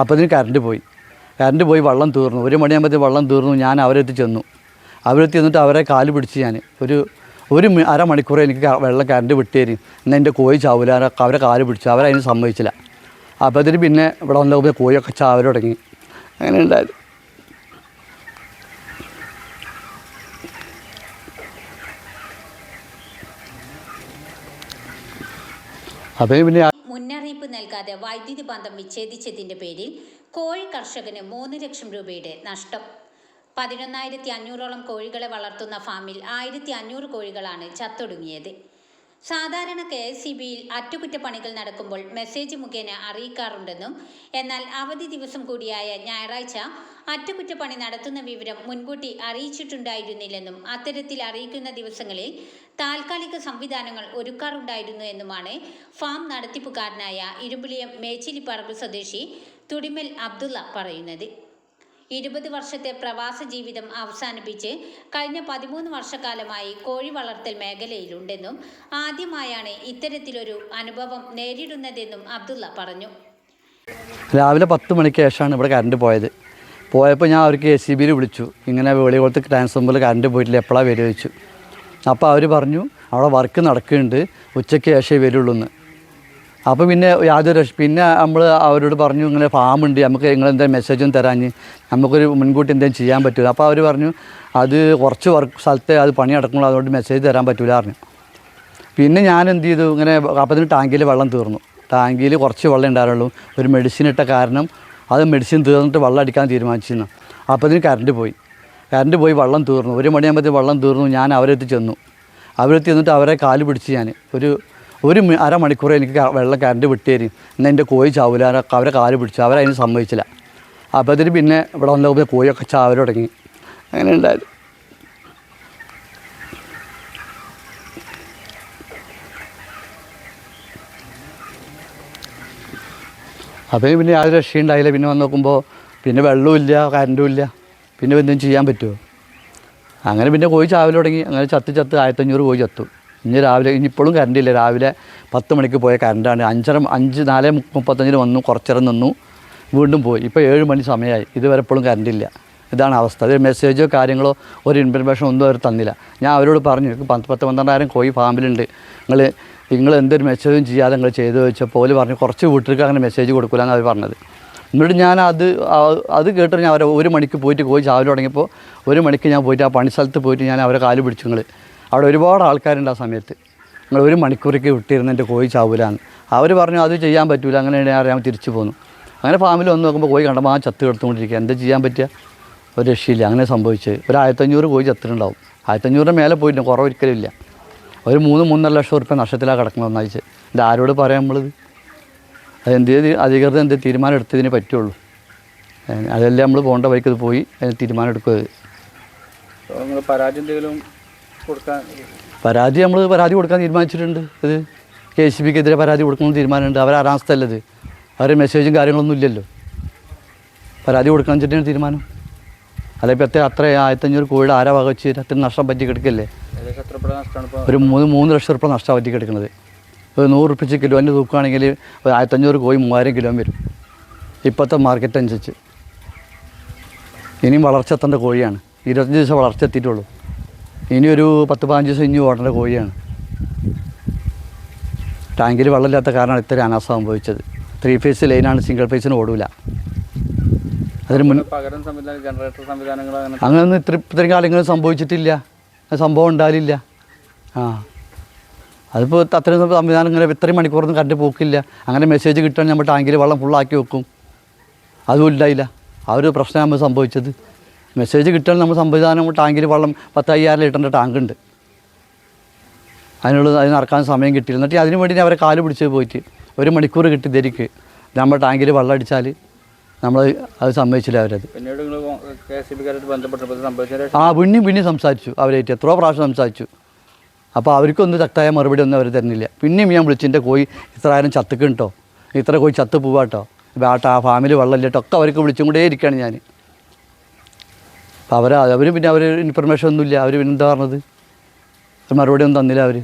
അപ്പോൾ അതിന് കറണ്ട് പോയി. കറണ്ട് പോയി വള്ളം തീർന്നു. ഒരു മണിയാകുമ്പോഴത്തേക്ക് വള്ളം തീർന്നു. ഞാൻ അവരെത്തി ചെന്നു. അവരെത്തി ചെന്നിട്ട് അവരെ കാൽ പിടിച്ച് ഞാൻ ഒരു ഒരു അര അരമണിക്കൂർ എനിക്ക് വെള്ളം കറണ്ട് വിട്ടേരി എന്നാൽ എന്റെ കോഴി ചാവില്ല അവരെ- അവരെ കാൽ പിടിച്ചു. അവരതിന് സമ്മതിച്ചില്ല. അപ്പോൾ അതിന് പിന്നെ ഇവിടെ വന്നപ്പോൾ കോഴിയൊക്കെ ചാവൽ തുടങ്ങി. അങ്ങനെ ഉണ്ടായത്. അപ്പോൾ പിന്നെ മുന്നറിയിപ്പ് നൽകാതെ വൈദ്യുതി ബന്ധം വിച്ഛേദിച്ചതിന്റെ പേരിൽ കോഴി കർഷകന് മൂന്ന് ലക്ഷം രൂപയുടെ നഷ്ടം. പതിനൊന്നായിരത്തി അഞ്ഞൂറോളം കോഴികളെ വളർത്തുന്ന ഫാമിൽ ആയിരത്തി അഞ്ഞൂറ് കോഴികളാണ് ചത്തൊടുങ്ങിയത്. സാധാരണ കെ എസ് സി ബിയിൽ അറ്റകുറ്റപ്പണികൾ നടക്കുമ്പോൾ മെസ്സേജ് മുഖേന അറിയിക്കാറുണ്ടെന്നും എന്നാൽ അവധി ദിവസം കൂടിയായ ഞായറാഴ്ച അറ്റകുറ്റപ്പണി നടത്തുന്ന വിവരം മുൻകൂട്ടി അറിയിച്ചിട്ടുണ്ടായിരുന്നില്ലെന്നും അത്തരത്തിൽ അറിയിക്കുന്ന ദിവസങ്ങളിൽ താൽക്കാലിക സംവിധാനങ്ങൾ ഒരുക്കാറുണ്ടായിരുന്നു എന്നുമാണ് ഫാം നടത്തിപ്പുകാരനായ ഇരുമ്പുളിയം മേച്ചിലിപ്പറമ്പ് സ്വദേശി തുടിമൽ അബ്ദുള്ള പറയുന്നത്. ഇരുപത് വർഷത്തെ പ്രവാസ ജീവിതം അവസാനിപ്പിച്ച് കഴിഞ്ഞ പതിമൂന്ന് വർഷക്കാലമായി കോഴി വളർത്തൽ മേഖലയിലുണ്ടെന്നും ആദ്യമായാണ് ഇത്തരത്തിലൊരു അനുഭവം നേരിടുന്നതെന്നും അബ്ദുള്ള പറഞ്ഞു. രാവിലെ പത്ത് മണിക്ക് ശേഷമാണ് ഇവിടെ കറണ്ട് പോയത്. പോയപ്പോൾ ഞാൻ അവർക്ക് എ സി ബിയിൽ വിളിച്ചു. ഇങ്ങനെ വെളികുളത്ത് ട്രാൻസ്ഫോമറിൽ കറണ്ട് പോയിട്ടില്ല എപ്പോഴാണ് വരിക അപ്പോൾ അവർ പറഞ്ഞു അവിടെ വർക്ക് നടക്കുന്നുണ്ട് ഉച്ചയ്ക്ക് ശേഷമേ വരുള്ളൂ എന്ന് അപ്പോൾ പിന്നെ യാതൊരു പിന്നെ നമ്മൾ അവരോട് പറഞ്ഞു ഇങ്ങനെ ഫാം ഉണ്ട് നമുക്ക് നിങ്ങൾ മെസ്സേജും തരാഞ്ഞ്. നമുക്കൊരു മുൻകൂട്ടി എന്തെങ്കിലും ചെയ്യാൻ പറ്റില്ല അപ്പോൾ അവർ പറഞ്ഞു അത് കുറച്ച് വർക്ക് സ്ഥലത്തെ അത് പണി അടക്കുമ്പോൾ അതുകൊണ്ട് മെസ്സേജ് തരാൻ പറ്റില്ല പറഞ്ഞു. പിന്നെ ഞാൻ എന്ത് ചെയ്തു ഇങ്ങനെ അപ്പത്തിന് ടാങ്കിൽ വെള്ളം തീർന്നു. ടാങ്കിൽ കുറച്ച് വെള്ളം ഉണ്ടായിരുന്നുള്ളൂ. ഒരു മെഡിസിൻ ഇട്ട കാരണം അത് മെഡിസിൻ തീർന്നിട്ട് വെള്ളം അടിക്കാൻ തീരുമാനിച്ചിരുന്നു. അപ്പത്തിന് കറണ്ട് പോയി. കറണ്ട് പോയി വെള്ളം തീർന്നു. ഒരു മണിയാകുമ്പോഴത്തേക്ക് വെള്ളം തീർന്നു. ഞാൻ അവരെത്തി ചെന്നു. അവരെത്തി ചെന്നിട്ട് അവരെ കാൽ പിടിച്ച് ഞാൻ ഒരു ഒരു അരമണിക്കൂർ എനിക്ക് വെള്ളം കറണ്ട് തരും എന്നാൽ എന്റെ കോഴി ചാവില്ല അവരെ- കാൽ പിടിച്ചു. അവരതിന് സമ്മതിച്ചില്ല. അപ്പോൾ അതിന് പിന്നെ ഇവിടെ വന്നപ്പോൾ കോഴിയൊക്കെ ചാവൽ തുടങ്ങി. അങ്ങനെ ഉണ്ടായത്. അപ്പം പിന്നെ യാതൊരു രക്ഷയുണ്ടായില്ല പിന്നെ വന്ന് നോക്കുമ്പോൾ പിന്നെ വെള്ളവും ഇല്ല കറണ്ടും ഇല്ല. പിന്നെ എന്തെങ്കിലും ചെയ്യാൻ പറ്റുമോ അങ്ങനെ പിന്നെ കോഴി ചാവൽ തുടങ്ങി. അങ്ങനെ ചത്ത് ചത്ത് ആയിരത്തഞ്ഞൂറ് കോഴി ചത്തു. ഇനി രാവിലെ ഇനി ഇപ്പോഴും കറണ്ടില്ല രാവിലെ പത്ത് മണിക്ക് പോയ കറണ്ടാണ് അഞ്ചര അഞ്ച് നാല് മുപ്പത്തഞ്ചിന് വന്നു. കുറച്ചേരം നിന്നു. വീണ്ടും പോയി. ഇപ്പോൾ ഏഴ് മണി സമയമായി ഇതുവരെ ഇപ്പോഴും കറണ്ടില്ല ഇതാണ് അവസ്ഥ. ഒരു മെസ്സേജോ കാര്യങ്ങളോ ഒരു ഇൻഫർമേഷൻ ഒന്നും അവർ തന്നില്ല. ഞാൻ അവരോട് പറഞ്ഞു "എനിക്ക് പത്ത് പത്ത് പന്ത്രണ്ടായിരം കോഴി ഫാമിലുണ്ട് നിങ്ങൾ നിങ്ങൾ എന്തൊരു മെസ്സേജും ചെയ്യാതെ നിങ്ങൾ ചെയ്തു വെച്ചപ്പോൾ അവർ പറഞ്ഞു കുറച്ച് വീട്ടിലേക്ക് അങ്ങനെ മെസ്സേജ് കൊടുക്കില്ല എന്നാണ് അവർ പറഞ്ഞത്. എന്നിട്ട് ഞാൻ അത് അത് കേട്ടിട്ട് ഞാൻ അവരെ ഒരു മണിക്ക് പോയിട്ട് കോഴി ചാവൽ തുടങ്ങിയപ്പോൾ ഒരു മണിക്ക് ഞാൻ പോയിട്ട് ആ പണി സ്ഥലത്ത് പോയിട്ട് ഞാൻ അവരെ കാൽ പിടിച്ചു നിങ്ങൾ അവിടെ ഒരുപാട് ആൾക്കാരുണ്ട് ആ സമയത്ത്. നിങ്ങൾ ഒരു മണിക്കൂറേക്ക് വിട്ടിരുന്ന് എന്റെ കോഴി ചാവൂലാന്ന്. അവർ പറഞ്ഞു അത് ചെയ്യാൻ പറ്റൂല അങ്ങനെ ഞാൻ തിരിച്ചു പോന്നു. അങ്ങനെ ഫാമിൽ വന്ന് നോക്കുമ്പോൾ കോഴി കണ്ടപ്പോൾ ആ ചത്ത് കിടത്തുകൊണ്ടിരിക്കുക എന്താ ചെയ്യാൻ പറ്റുക ഒരു രക്ഷയില്ല അങ്ങനെ സംഭവിച്ചത് ഒരു ആയിരത്തഞ്ഞൂറ് കോഴി ചത്തിട്ടുണ്ടാവും. ആയിരത്തഞ്ഞൂറിന് മേലെ പോയിട്ടുണ്ട് കുറവൊരിക്കലില്ല ഒരു മൂന്ന് മൂന്നര ലക്ഷം ഉറുപ്പ്യ നഷ്ടത്തിലാണ് കിടക്കുന്നത് ഒന്നാഴ്ച ഇത് ആരോട് പറയാം നമ്മളിത്? അതെന്ത് ചെയ്ത് അധികൃതർ എന്ത് തീരുമാനം എടുത്തതിനെ പറ്റുള്ളൂ. അതല്ലേ നമ്മൾ പോകേണ്ട വഴിക്ക് ഇത് പോയി അതിന് തീരുമാനം എടുക്കുക നിങ്ങൾ പരാതി എന്തെങ്കിലും കൊടുക്കാൻ പരാതി നമ്മൾ പരാതി കൊടുക്കാൻ തീരുമാനിച്ചിട്ടുണ്ട്. ഇത് കെ സി ബിക്കെതിരെ പരാതി കൊടുക്കണമെന്ന് തീരുമാനമുണ്ട്. അവർ അറാസ്ഥല്ലത് അവരെ മെസ്സേജും കാര്യങ്ങളൊന്നും ഇല്ലല്ലോ. പരാതി കൊടുക്കണം വെച്ചിട്ടാണ് തീരുമാനം. അല്ല ഇപ്പം എത്ര അത്ര ആയിരത്തഞ്ഞൂറ് കോഴിയുടെ ആരാ വക വെച്ച് അത്ര നഷ്ടം പറ്റി കിടക്കല്ലേ എത്ര ഒരു മൂന്ന് മൂന്ന് ലക്ഷം റുപ്യ നഷ്ടം പറ്റി കിടക്കുന്നത് ഒരു നൂറ് റുപ്യച്ച് കിലോന്റെ തൂക്കുകയാണെങ്കിൽ ഒരു ആയിരത്തഞ്ഞൂറ് കോഴി മൂവായിരം കിലോ വരും. ഇപ്പോഴത്തെ മാർക്കറ്റ് അനുസരിച്ച്. ഇനിയും വളർച്ച എത്തേണ്ട കോഴിയാണ്. ഇരുപത്തഞ്ച് ദിവസം വളർച്ച എത്തിയിട്ടുള്ളൂ. ഇനി ഒരു പത്ത് പതിനഞ്ച് ദിവസം ഇനി ഓടേണ്ട കോഴിയാണ്. ടാങ്കിൽ വെള്ളമില്ലാത്ത കാരണമാണ് ഇത്ര അനാസ സംഭവിച്ചത്. ത്രീ ഫേസ് ലൈനാണ് സിംഗിൾ ഫേസിന് ഓടൂല. അതിന് മുൻ പകരം ജനറേറ്റർ സംവിധാനങ്ങൾ അങ്ങനെ അങ്ങനെയൊന്നും ഇത്ര ഇത്രയും കാലങ്ങളും സംഭവിച്ചിട്ടില്ല. സംഭവം ഉണ്ടാവില്ല. ആ. അതിപ്പോൾ അത്രയും സംവിധാനം ഇങ്ങനെ ഇത്രയും മണിക്കൂറൊന്നും കറണ്ട് പോക്കില്ല. അങ്ങനെ മെസ്സേജ് കിട്ടാൻ നമ്മൾ ടാങ്കിൽ വെള്ളം ഫുള്ളാക്കി വെക്കും. അതും ഉണ്ടായില്ല ആ ഒരു പ്രശ്നമാണ് സംഭവിച്ചത്. മെസ്സേജ് കിട്ടാൻ നമ്മൾ സംവിധാനം ടാങ്കിൽ വെള്ളം പത്തയ്യായിരം ലിറ്ററിന്റെ ടാങ്ക് ഉണ്ട്. അതിനുള്ള അതിന് ഇറക്കാൻ സമയം കിട്ടിയില്ല. എന്നിട്ട് അതിന് വേണ്ടി അവരെ കാൽ പിടിച്ച് പോയിട്ട് ഒരു മണിക്കൂർ കിട്ടി ധരിക്ക് നമ്മൾ ടാങ്കിൽ വെള്ളം അടിച്ചാൽ നമ്മൾ അത് സമ്മതിച്ചില്ല അവരത്. ആ പിന്നെയും പിന്നെയും സംസാരിച്ചു അവരായിട്ട്. എത്രയോ പ്രാവശ്യം സംസാരിച്ചു. അപ്പോൾ അവർക്കൊന്നും ശക്തമായ മറുപടി ഒന്നും അവർ തരുന്നില്ല. പിന്നെയും ഞാൻ വിളിച്ചിന്റെ കോഴി ഇത്ര ആയിരം ചത്തുക്കുണ്ടോ ഇത്ര കോഴി ചത്ത് പോവാട്ടോ ബാട്ട ആ ഫാമിൽ വെള്ളമില്ലട്ടോ ഒക്കെ അവർക്ക് വിളിച്ചും കൊണ്ടേ ഇരിക്കുകയാണ് ഞാൻ അപ്പോൾ അവർ അവർ പിന്നെ അവർ ഇൻഫർമേഷൻ ഒന്നുമില്ല. അവർ പിന്നെ എന്താ പറഞ്ഞത്? മറുപടി ഒന്നും തന്നില്ല അവർ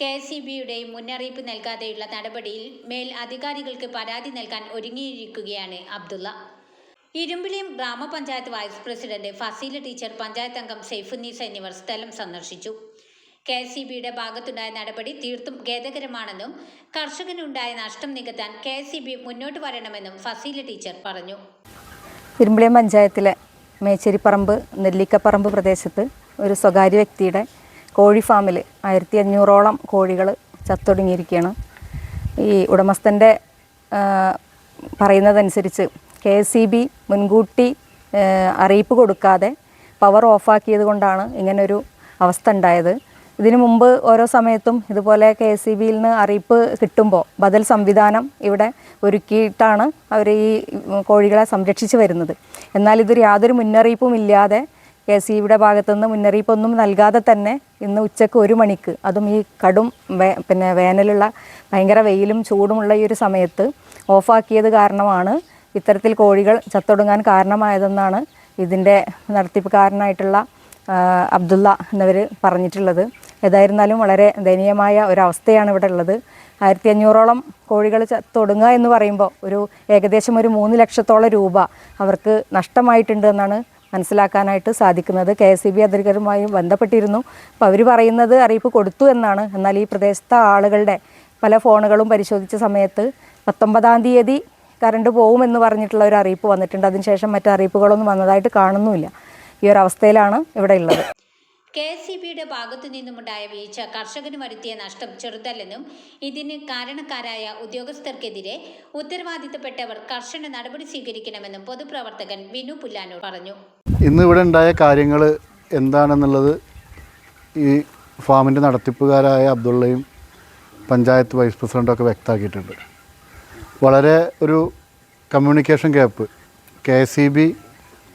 കെ സി ബിയുടെ മുന്നറിയിപ്പ് നൽകാതെയുള്ള നടപടിയിൽ മേൽ അധികാരികൾക്ക് പരാതി നൽകാൻ ഒരുങ്ങിയിരിക്കുകയാണ് അബ്ദുള്ള. ഇരുമ്പിളിയും ഗ്രാമപഞ്ചായത്ത് vice president Faseela teacher panchayat അംഗം സൈഫുന്നീസ് എന്നിവർ സ്ഥലം സന്ദർശിച്ചു. കെ എസ് ബിയുടെ ഭാഗത്തുണ്ടായ നടപടി തീർത്തും ഖേദകരമാണെന്നും കർഷകനുണ്ടായ നഷ്ടം നികത്താൻ കെ എസ് സി ബി മുന്നോട്ട് വരണമെന്നും ഫസീല ടീച്ചർ പറഞ്ഞു. ഇരുമ്പിളിയം പഞ്ചായത്തിലെ മേച്ചേരിപ്പറമ്പ് നെല്ലിക്കപ്പറമ്പ് പ്രദേശത്ത് ഒരു സ്വകാര്യ വ്യക്തിയുടെ കോഴി ഫാമിൽ ആയിരത്തി അഞ്ഞൂറോളം കോഴികൾ ചത്തൊടുങ്ങിയിരിക്കുകയാണ്. ഈ ഉടമസ്ഥന്റെ പറയുന്നതനുസരിച്ച് കെ എസ് സി ബി മുൻകൂട്ടി അറിയിപ്പ് കൊടുക്കാതെ പവർ ഓഫാക്കിയത് കൊണ്ടാണ് ഇങ്ങനൊരു അവസ്ഥ ഉണ്ടായത്. ഇതിനു മുമ്പ് ഓരോ സമയത്തും ഇതുപോലെ കെ എസ് സി ബിയിൽ നിന്ന് അറിയിപ്പ് കിട്ടുമ്പോൾ ബദൽ സംവിധാനം ഇവിടെ ഒരുക്കിയിട്ടാണ് അവർ ഈ കോഴികളെ സംരക്ഷിച്ച് വരുന്നത്. എന്നാൽ ഇതൊരു യാതൊരു മുന്നറിയിപ്പും ഇല്ലാതെ കെ സി ബിയുടെ ഭാഗത്തുനിന്ന് മുന്നറിയിപ്പൊന്നും നൽകാതെ തന്നെ ഇന്ന് ഉച്ചയ്ക്ക് ഒരു മണിക്ക് അതും ഈ കടും പിന്നെ വേനലുള്ള ഭയങ്കര വെയിലും ചൂടുമുള്ള ഈ ഒരു സമയത്ത് ഓഫാക്കിയത് കാരണമാണ് ഇത്തരത്തിൽ കോഴികൾ ചത്തൊടുങ്ങാൻ കാരണമായതെന്നാണ് ഇതിന്റെ നടത്തിപ്പുകാരനായിട്ടുള്ള ആ, അബ്ദുള്ള എന്നിവർ പറഞ്ഞിട്ടുള്ളത്. ഏതായിരുന്നാലും വളരെ ദയനീയമായ ഒരവസ്ഥയാണ് ഇവിടെ ഉള്ളത്. ആയിരത്തി അഞ്ഞൂറോളം കോഴികൾ തൊടുങ്ങുക എന്ന് പറയുമ്പോൾ ഒരു ഏകദേശം ഒരു മൂന്ന് ലക്ഷത്തോളം രൂപ അവർക്ക് നഷ്ടമായിട്ടുണ്ട് എന്നാണ് മനസ്സിലാക്കാനായിട്ട് സാധിക്കുന്നത്. കെ എസ് സി ബി അധികൃതരുമായി ബന്ധപ്പെട്ടിരുന്നു. അപ്പോൾ അവർ പറയുന്നത് അറിയിപ്പ് കൊടുത്തു എന്നാണ്. എന്നാൽ ഈ പ്രദേശത്തെ ആളുകളുടെ പല ഫോണുകളും പരിശോധിച്ച സമയത്ത് പത്തൊമ്പതാം തീയതി കറണ്ട് പോകുമെന്ന് പറഞ്ഞിട്ടുള്ള ഒരു അറിയിപ്പ് വന്നിട്ടുണ്ട്. അതിനുശേഷം മറ്റു അറിയിപ്പുകളൊന്നും വന്നതായിട്ട് കാണുന്നുമില്ല. ഈ ഒരു അവസ്ഥയിലാണ് ഇവിടെ ഉള്ളത്. കെ എസ് സി ബിയുടെ ഭാഗത്തു നിന്നുമുണ്ടായ വീഴ്ച കർഷകന് വരുത്തിയ നഷ്ടം ചെറുതല്ലെന്നും ഇതിന് കാരണക്കാരായ ഉദ്യോഗസ്ഥർക്കെതിരെ ഉത്തരവാദിത്തപ്പെട്ടവർ കർശന നടപടി സ്വീകരിക്കണമെന്നും പൊതുപ്രവർത്തകൻ വിനു പുല്ലാനൂർ പറഞ്ഞു. ഇന്ന് ഇവിടെ ഉണ്ടായ കാര്യങ്ങൾ എന്താണെന്നുള്ളത് ഈ ഫാമിന്റെ നടത്തിപ്പുകാരായ അബ്ദുള്ളയും പഞ്ചായത്ത് വൈസ് പ്രസിഡന്റൊക്കെ വ്യക്തമാക്കിയിട്ടുണ്ട്. വളരെ ഒരു communication gap. K S C B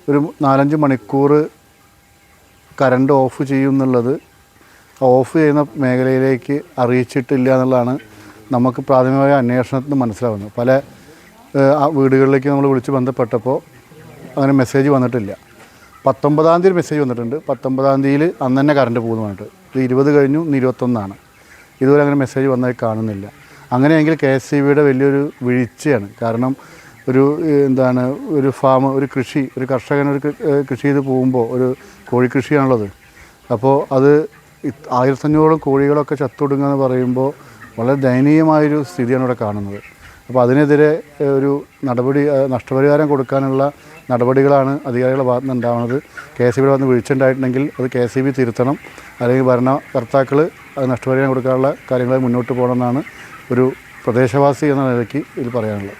ഒരു നാലഞ്ച് മണിക്കൂർ കറണ്ട് ഓഫ് ചെയ്യും എന്നുള്ളത് ഓഫ് ചെയ്യുന്ന മേഖലയിലേക്ക് അറിയിച്ചിട്ടില്ല എന്നുള്ളതാണ് നമുക്ക് പ്രാഥമികമായ അന്വേഷണത്തിൽ നിന്ന് മനസ്സിലാവുന്നത്. പല വീടുകളിലേക്ക് നമ്മൾ വിളിച്ച് ബന്ധപ്പെട്ടപ്പോൾ അങ്ങനെ മെസ്സേജ് വന്നിട്ടില്ല. പത്തൊമ്പതാം തീയതി മെസ്സേജ് വന്നിട്ടുണ്ട്. പത്തൊമ്പതാം തീയതിയിൽ അന്ന് തന്നെ കറണ്ട് പോകുന്നു പറഞ്ഞിട്ട്. ഇത് ഇരുപത് കഴിഞ്ഞു ഇന്ന് ഇരുപത്തൊന്നാണ്. ഇതുവരെ അങ്ങനെ മെസ്സേജ് വന്നതായി കാണുന്നില്ല. അങ്ങനെയെങ്കിൽ കെ എസ് സി ബിയുടെ വലിയൊരു വീഴ്ചയാണ്. കാരണം ഒരു എന്താണ് ഒരു ഫാം ഒരു കൃഷി ഒരു കർഷകൻ ഒരു കൃഷി ചെയ്ത് പോകുമ്പോൾ ഒരു കോഴിക്കൃഷിയാണുള്ളത്. അപ്പോൾ അത് ആയിരത്തഞ്ഞൂറോളം കോഴികളൊക്കെ ചത്തൊടുങ്ങുക എന്ന് പറയുമ്പോൾ വളരെ ദയനീയമായൊരു സ്ഥിതിയാണ് ഇവിടെ കാണുന്നത്. അപ്പോൾ അതിനെതിരെ ഒരു നടപടി നഷ്ടപരിഹാരം കൊടുക്കാനുള്ള നടപടികളാണ് അധികാരികളുടെ ഭാഗത്ത് നിന്ന് ഉണ്ടാവുന്നത്. കെ എസ് ബിയുടെ ഭാഗത്ത് വീഴ്ചയുണ്ടായിട്ടുണ്ടെങ്കിൽ അത് കെ എസ് ബി തിരുത്തണം. അല്ലെങ്കിൽ ഭരണകർത്താക്കൾ അത് നഷ്ടപരിഹാരം കൊടുക്കാനുള്ള കാര്യങ്ങൾ മുന്നോട്ട് പോകണമെന്നാണ് ഒരു പ്രദേശവാസി എന്ന നിലയ്ക്ക് ഇതിൽ പറയാനുള്ളത്.